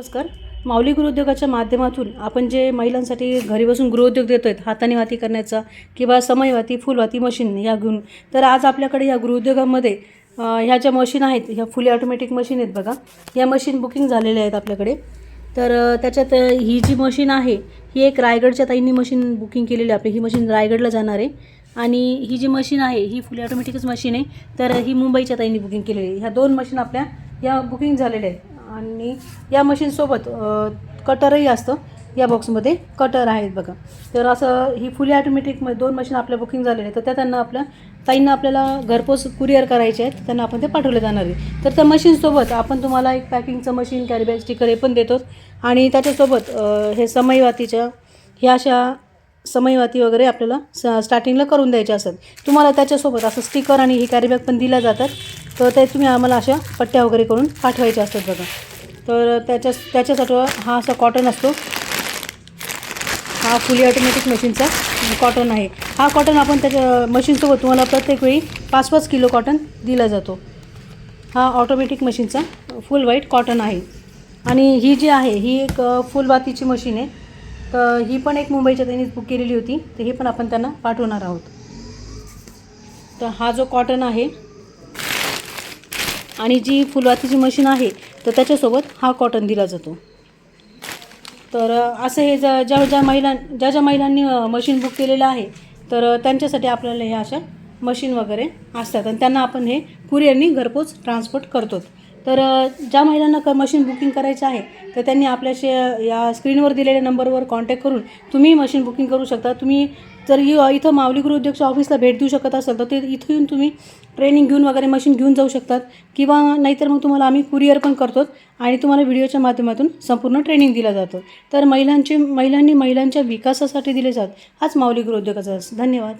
नमस्कार. माऊली गृहउद्योगाच्या माध्यमातून आपण जे महिलांसाठी घरी बसून गृहउद्योग देतो आहेत हाताने वाती करण्याचा किंवा समयवाती फुलवाती मशीन ह्या घेऊन तर आज आपल्याकडे या गृहउद्योगामध्ये ह्या ज्या मशीन आहेत ह्या फुली ऑटोमॅटिक मशीन आहेत बघा या मशीन बुकिंग झालेल्या आहेत आपल्याकडे. तर त्याच्यात ही जी मशीन आहे ही एक रायगडच्या ताईंनी मशीन बुकिंग केलेली आहे आपली. ही मशीन रायगडला जाणार आहे. आणि ही जी मशीन आहे ही फुली ऑटोमॅटिकच मशीन आहे तर ही मुंबईच्या ताईंनी बुकिंग केलेली आहे. ह्या दोन मशीन आपल्या या बुकिंग झालेल्या आहेत. आणि या मशीनसोबत कटरही असतं. या बॉक्समध्ये कटर आहेत बघा. तर असं ही फुली ऑटोमॅटिक दोन मशीन आपल्या बुकिंग झालेल्या आहेत. तर त्या त्यांना आपल्या ताईंना आपल्याला घरपोच कुरिअर करायचे आहेत त्यांना आपण ते पाठवले जाणार आहे. तर त्या मशीनसोबत आपण तुम्हाला एक पॅकिंगचं मशीन कॅरीबॅग स्टिकर हे पण देतो. आणि त्याच्यासोबत हे समयवातीच्या ह्या अशा समयवाती वगैरे आपल्याला स स्टार्टिंगला करून द्यायचे असतात. तुम्हाला त्याच्यासोबत असं स्टिकर आणि ही कॅरीबॅग पण दिल्या जातात. तर ते तुम्ही आम्हाला अशा पट्ट्या वगैरे करून पाठवायच्या असतात बघा. तर त्याच्या त्याच्यासाठी हा असा कॉटन असतो. हा फुली ऑटोमॅटिक मशीनचा कॉटन आहे. हा कॉटन आपण त्याच्या मशीनसोबत तुम्हाला प्रत्येक वेळी पाच पाच किलो कॉटन दिला जातो. हा ऑटोमॅटिक मशीनचा फुल व्हाईट कॉटन आहे. आणि ही जी आहे ही एक अ, फुलबातीची मशीन आहे. तर ही पण एक मुंबईच्या त्यांनी बुक केलेली होती. तर ही पण आपण त्यांना पाठवणार आहोत. तर हा जो कॉटन आहे आणि जी फुलवातीची मशीन आहे तर त्याच्यासोबत हा कॉटन दिला जातो. तर असं हे ज्या ज्या ज्या महिला ज्या ज्या महिलांनी मशीन बुक केलेलं आहे तर त्यांच्यासाठी आपल्याला हे अशा मशीन वगैरे असतात. आणि त्यांना आपण हे कुरिअरनी घरपोच ट्रान्सपोर्ट करतो तर ज्या महिलांना क मशीन बुकिंग करायचं आहे तर त्यांनी आपल्याशी या स्क्रीनवर दिलेल्या नंबरवर कॉन्टॅक्ट करून तुम्ही मशीन बुकिंग करू शकता. तुम्ही जर इथं माऊली गृहउद्योगच्या ऑफिसला भेट देऊ शकत असाल तर ते इथं येऊन तुम्ही ट्रेनिंग घेऊन वगैरे मशीन घेऊन जाऊ शकतात. किंवा नाहीतर मग तुम्हाला आम्ही कुरिअर पण करतो आणि तुम्हाला व्हिडिओच्या माध्यमातून संपूर्ण ट्रेनिंग दिलं जातं. तर महिलांचे महिलांनी महिलांच्या विकासासाठी दिले जात हाच माऊली गृहउद्योगाचा धन्यवाद.